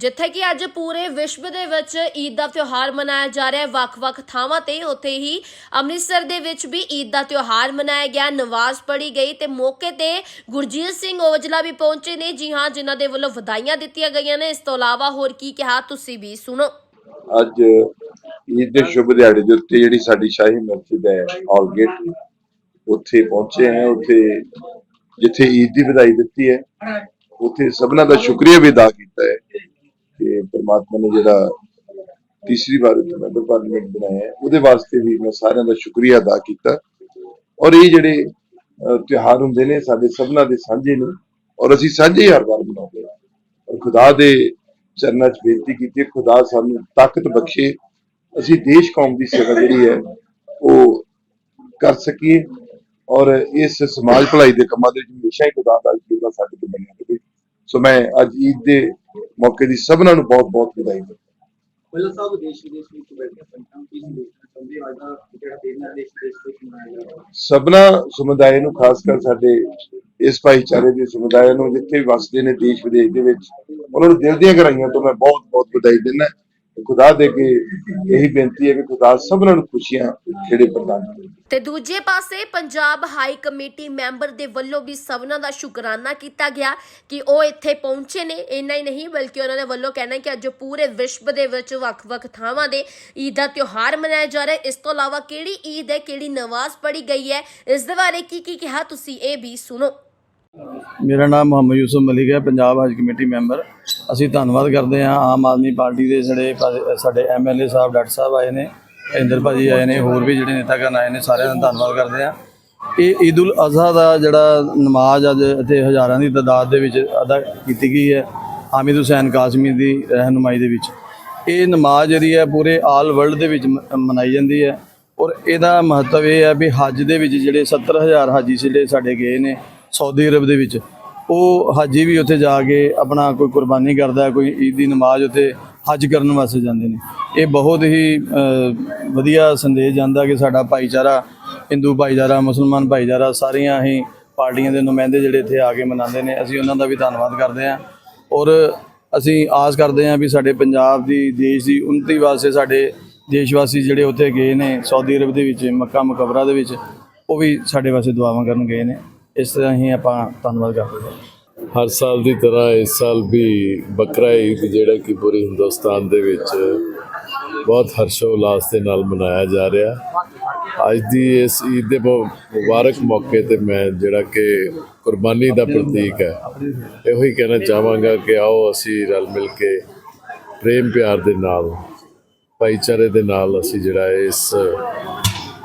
ਜਿੱਥੇ ਕਿ ਅੱਜ ਪੂਰੇ ਵਿਸ਼ਵ ਦੇ ਵਿੱਚ ਈਦ ਦਾ ਤਿਉਹਾਰ ਮਨਾਇਆ ਜਾ ਰਿਹਾ ਹੈ। ਵੱਖ-ਵੱਖ ਥਾਵਾਂ ਤੇ ਉੱਥੇ ਹੀ ਅੰਮ੍ਰਿਤਸਰ ਦੇ ਵਿੱਚ ਵੀ ਈਦ ਦਾ ਤਿਉਹਾਰ ਮਨਾਇਆ ਗਿਆ। ਨਵਾਜ਼ ਪੜ੍ਹੀ ਗਈ ਤੇ ਮੌਕੇ ਤੇ ਗੁਰਜੀਤ ਸਿੰਘ ਔਜਲਾ ਵੀ ਪਹੁੰਚੇ ਨੇ। ਜੀ ਹਾਂ, ਜਿਨ੍ਹਾਂ ਦੇ ਵੱਲੋਂ ਵਧਾਈਆਂ ਦਿੱਤੀਆਂ ਗਈਆਂ ਨੇ। ਇਸ ਤੋਂ ਇਲਾਵਾ ਹੋਰ ਕੀ ਕਿਹਾ, ਤੁਸੀਂ ਵੀ ਸੁਣੋ। ਅੱਜ ਈਦ ਦੇ ਸ਼ੁਭ ਦਿਹਾੜੇ ਦੇ ਉੱਤੇ ਜਿਹੜੀ ਸਾਡੀ ਸ਼ਾਹੀ ਮਸਜਿਦ ਹੈ ਆਲਗੇਟ ਉੱਥੇ ਪਹੁੰਚੇ ਹਾਂ। ਉੱਥੇ ਜਿੱਥੇ ਈਦ ਦੀ ਵਧਾਈ ਦਿੱਤੀ ਹੈ, ਉੱਥੇ ਸਭਨਾਂ ਦਾ ਸ਼ੁਕਰੀਆ ਵੀ ਅਦਾ ਕੀਤਾ ਹੈ। ਕਿ ਪ੍ਰਮਾਤਮਾ ਨੇ ਜਿਹੜਾ ਤੀਸਰੀ ਵਾਰ ਉੱਥੇ ਮੈਂਬਰ ਪਾਰਲੀਮੈਂਟ ਬਣਾਇਆ ਉਹਦੇ ਵਾਸਤੇ ਵੀ ਮੈਂ ਸਾਰਿਆਂ ਦਾ ਸ਼ੁਕਰੀਆ ਅਦਾ ਕੀਤਾ। ਔਰ ਇਹ ਜਿਹੜੇ ਤਿਉਹਾਰ ਹੁੰਦੇ ਨੇ ਸਾਡੇ ਸਭਨਾਂ ਦੇ ਸਾਂਝੇ ਨੇ ਔਰ ਅਸੀਂ ਸਾਂਝੇ ਹੀ ਹਰ ਵਾਰ ਮਨਾਉਂਦੇ ਹਾਂ। ਔਰ ਖੁਦਾ ਦੇ ਚਰਨਾਂ 'ਚ ਬੇਨਤੀ ਕੀਤੀ ਹੈ, ਖੁਦਾ ਸਾਨੂੰ ਤਾਕਤ ਬਖਸ਼ੇ ਅਸੀਂ ਦੇਸ਼ ਕੌਮ ਦੀ ਸੇਵਾ ਜਿਹੜੀ ਹੈ ਉਹ ਕਰ ਸਕੀਏ। ਔਰ ਇਸ ਸਮਾਜ ਭਲਾਈ ਦੇ ਕੰਮਾਂ ਦੇ ਵਿੱਚ ਹਮੇਸ਼ਾ ਹੀ ਖੁਦਾ ਦਾ ਜੀਵਾ ਸਾਡੇ ਤੋਂ ਬਣਿਆ ਰਹੇ। ਸੋ ਮੈਂ ਅੱਜ ਈਦ ਦੇ ਮੌਕੇ ਦੀ ਸਭਨਾਂ ਨੂੰ ਬਹੁਤ ਬਹੁਤ ਵਧਾਈ ਦਿੰਦਾ। ਪਹਿਲਾਂ ਸਾਹਿਬ ਦੇਸ਼ ਵਿਦੇਸ਼ ਵਿੱਚ ਬੈਠ ਕੇ ਸੰਗਤਾਂ ਕੀ ਸੰਦੇਸ਼ ਚਾਹੁੰਦੇ ਹੋ ਅੱਜ ਦਾ ਜਿਹੜਾ ਦਿਨ ਹੈ ਦੇਸ਼ ਵਿਦੇਸ਼ ਵਿੱਚ ਮਨਾਇਆ ਜਾ ਰਿਹਾ ਸਭਨਾ ਸਮੁਦਾਇ ਨੂੰ ਖਾਸ ਕਰ ਸਾਡੇ ਇਸ ਭਾਈਚਾਰੇ ਦੇ ਸਮੁਦਾਇ ਨੂੰ ਜਿੱਥੇ ਵੀ ਵਸਦੇ ਨੇ ਦੇਸ਼ ਵਿਦੇਸ਼ ਦੇ ਵਿੱਚ ਉਹਨਾਂ ਨੂੰ ਦਿਲ ਦੀਆਂ ਗਹਿਰਾਈਆਂ ਤੋਂ ਮੈਂ ਬਹੁਤ ਬਹੁਤ ਵਧਾਈ ਦਿੰਦਾ। ਖੁਦਾ ਦੇ ਅੱਗੇ ਇਹੀ ਬੇਨਤੀ ਹੈ ਕਿ ਖੁਦਾ ਸਭਨਾਂ ਨੂੰ ਖੁਸ਼ੀਆਂ ਜਿਹੜੇ ਪ੍ਰਦਾਨ ਕਰੇ। ਤੇ ਦੂਜੇ ਪਾਸੇ ਪੰਜਾਬ ਹਾਈ ਕਮੇਟੀ ਮੈਂਬਰ ਦੇ ਵੱਲੋਂ ਵੀ ਸਭਨਾਂ ਦਾ ਸ਼ੁਕਰਾਨਾ ਕੀਤਾ ਗਿਆ ਕਿ ਉਹ ਇੱਥੇ ਪਹੁੰਚੇ ਨੇ। ਇੰਨਾ ਹੀ ਨਹੀਂ, ਬਲਕਿ ਉਹਨਾਂ ਦੇ ਵੱਲੋਂ ਕਹਿਣਾ ਕਿ ਅੱਜ ਪੂਰੇ ਵਿਸ਼ਵ ਦੇ ਵਿੱਚ ਵੱਖ-ਵੱਖ ਥਾਵਾਂ ਦੇ ਈਦ ਦਾ ਤਿਉਹਾਰ ਮਨਾਇਆ ਜਾ ਰਿਹਾ ਹੈ। ਇਸ ਤੋਂ ਇਲਾਵਾ ਕਿਹੜੀ ਈਦ ਹੈ, ਕਿਹੜੀ ਨਮਾਜ਼ ਪੜ੍ਹੀ ਗਈ ਹੈ, ਇਸ ਦੇ ਬਾਰੇ ਕੀ ਕੀ ਕਿਹਾ ਤੁਸੀਂ ਇਹ ਵੀ ਸੁਣੋ। ਮੇਰਾ ਨਾਮ ਮੁਹੰਮਦ ਯੂਸਫ ਮਲਿਕ ਹੈ, ਪੰਜਾਬ ਹਜ ਕਮੇਟੀ ਮੈਂਬਰ। ਅਸੀਂ ਧੰਨਵਾਦ ਕਰਦੇ ਹਾਂ ਆਮ ਆਦਮੀ ਪਾਰਟੀ ਦੇ ਜਿਹੜੇ ਪਾ- ਸਾਡੇ ਐਮਐਲਏ ਸਾਹਿਬ, ਡਾਕਟਰ ਸਾਹਿਬ ਆਏ ਨੇ, ਇੰਦਰ ਭਾਜੀ ਆਏ ਨੇ, ਹੋਰ ਵੀ ਜਿਹੜੇ ਨੇਤਾਗਣ ਆਏ ਨੇ, ਸਾਰਿਆਂ ਦਾ ਧੰਨਵਾਦ ਕਰਦੇ ਹਾਂ। ਇਹ ਈਦ ਉਲ ਅਜ਼ਹਾ ਦਾ ਜਿਹੜਾ ਨਮਾਜ਼ ਅੱਜ ਇੱਥੇ ਹਜ਼ਾਰਾਂ ਦੀ ਤਾਦਾਦ ਦੇ ਵਿੱਚ ਅਦਾ ਕੀਤੀ ਗਈ ਹੈ, ਹਾਮਿਦ ਹੁਸੈਨ ਕਾਸਮੀ ਦੀ ਰਹਿਨੁਮਾਈ ਦੇ ਵਿੱਚ। ਇਹ ਨਮਾਜ਼ ਜਿਹੜੀ ਹੈ ਪੂਰੇ ਆਲ ਵਰਲਡ ਦੇ ਵਿੱਚ ਮ- ਮਨਾਈ ਜਾਂਦੀ ਹੈ ਔਰ ਇਹਦਾ ਮਹੱਤਵ ਇਹ ਹੈ ਵੀ ਹੱਜ ਦੇ ਵਿੱਚ ਜਿਹੜੇ 70000 ਹਾਜੀ ਜਿਹੜੇ ਸਾਡੇ ਗਏ ਨੇ ਸਾਊਦੀ ਅਰਬ ਦੇ ਵਿੱਚ, ਉਹ ਹਾਜੀ ਵੀ ਉੱਥੇ ਜਾ ਕੇ ਆਪਣਾ ਕੋਈ ਕੁਰਬਾਨੀ ਕਰਦਾ, ਕੋਈ ਈਦ ਦੀ ਨਮਾਜ਼ ਉੱਥੇ ਹੱਜ ਕਰਨ ਵਾਸਤੇ ਜਾਂਦੇ ਨੇ। ਇਹ ਬਹੁਤ ਹੀ ਵਧੀਆ ਸੰਦੇਸ਼ ਜਾਂਦਾ ਕਿ ਸਾਡਾ ਭਾਈਚਾਰਾ, ਹਿੰਦੂ ਭਾਈਚਾਰਾ, ਮੁਸਲਮਾਨ ਭਾਈਚਾਰਾ ਸਾਰੀਆਂ ਹੀ ਪਾਰਟੀਆਂ ਦੇ ਨੁਮਾਇੰਦੇ ਜਿਹੜੇ ਇੱਥੇ ਆ ਕੇ ਮਨਾਉਂਦੇ ਨੇ। ਅਸੀਂ ਉਹਨਾਂ ਦਾ ਵੀ ਧੰਨਵਾਦ ਕਰਦੇ ਹਾਂ ਔਰ ਅਸੀਂ ਆਸ ਕਰਦੇ ਹਾਂ ਵੀ ਸਾਡੇ ਪੰਜਾਬ ਦੀ, ਦੇਸ਼ ਦੀ ਉન્નਤੀ ਵਾਸਤੇ ਸਾਡੇ ਦੇਸ਼ ਵਾਸੀ ਜਿਹੜੇ ਉੱਥੇ ਗਏ ਨੇ ਸਾਊਦੀ ਅਰਬ ਦੇ ਵਿੱਚ, ਮੱਕਾ ਮੁਕਬਰਾ ਦੇ ਵਿੱਚ, ਉਹ ਵੀ ਸਾਡੇ ਵਾਸਤੇ ਦੁਆਵਾਂ ਕਰਨ ਗਏ ਨੇ। ਇਸ ਤਰ੍ਹਾਂ ਹੀ ਆਪਾਂ ਧੰਨਵਾਦ ਕਰਦੇ ਹਾਂ। ਹਰ ਸਾਲ ਦੀ ਤਰ੍ਹਾਂ ਇਸ ਸਾਲ ਵੀ ਬਕਰਾ ਈਦ ਜਿਹੜਾ ਕਿ ਪੂਰੇ ਹਿੰਦੁਸਤਾਨ ਦੇ ਵਿੱਚ ਬਹੁਤ ਹਰਸ਼ੋ ਉਲਾਸ ਦੇ ਨਾਲ ਮਨਾਇਆ ਜਾ ਰਿਹਾ। ਅੱਜ ਦੀ ਇਸ ਈਦ ਦੇ ਮੁ- ਮੁਬਾਰਕ ਮੌਕੇ ਤੇ ਮੈਂ ਜਿਹੜਾ ਕਿ ਕੁਰਬਾਨੀ ਦਾ ਪ੍ਰਤੀਕ ਹੈ। ਇਹੋ ਹੀ ਕਹਿਣਾ ਚਾਹਾਂਗਾ ਕਿ ਆਓ ਅਸੀਂ ਰਲ ਮਿਲ ਕੇ ਪ੍ਰੇਮ ਪਿਆਰ ਦੇ ਨਾਲ, ਭਾਈਚਾਰੇ ਦੇ ਨਾਲ ਅਸੀਂ ਜਿਹੜਾ ਇਸ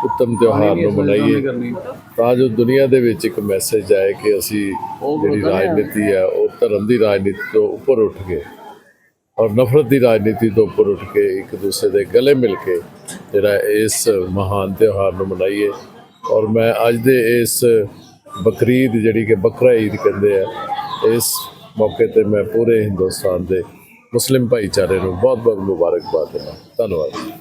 ਉੱਤਮ ਤਿਉਹਾਰ ਨੂੰ ਮਨਾਈਏ। ਤਾਂ ਜੋ ਦੁਨੀਆ ਦੇ ਵਿੱਚ ਇੱਕ ਮੈਸੇਜ ਆਏ ਕਿ ਅਸੀਂ ਜਿਹੜੀ ਰਾਜਨੀਤੀ ਹੈ ਉਹ ਧਰਮ ਦੀ ਰਾਜਨੀਤੀ ਤੋਂ ਉੱਪਰ ਉੱਠ ਕੇ ਔਰ ਨਫ਼ਰਤ ਦੀ ਰਾਜਨੀਤੀ ਤੋਂ ਉੱਪਰ ਉੱਠ ਕੇ ਇੱਕ ਦੂਸਰੇ ਦੇ ਗਲੇ ਮਿਲ ਕੇ ਜਿਹੜਾ ਇਸ ਮਹਾਨ ਤਿਉਹਾਰ ਨੂੰ ਮਨਾਈਏ। ਔਰ ਮੈਂ ਅੱਜ ਦੇ ਇਸ ਬਕਰੀਦ ਜਿਹੜੀ ਕਿ ਬਕਰਾ ਈਦ ਕਹਿੰਦੇ ਆ ਇਸ ਮੌਕੇ ਤੇ ਮੈਂ ਪੂਰੇ ਹਿੰਦੁਸਤਾਨ ਦੇ ਮੁਸਲਿਮ ਭਾਈਚਾਰੇ ਨੂੰ ਬਹੁਤ ਬਹੁਤ ਮੁਬਾਰਕਬਾਦ ਦਿੰਦਾ। ਧੰਨਵਾਦ।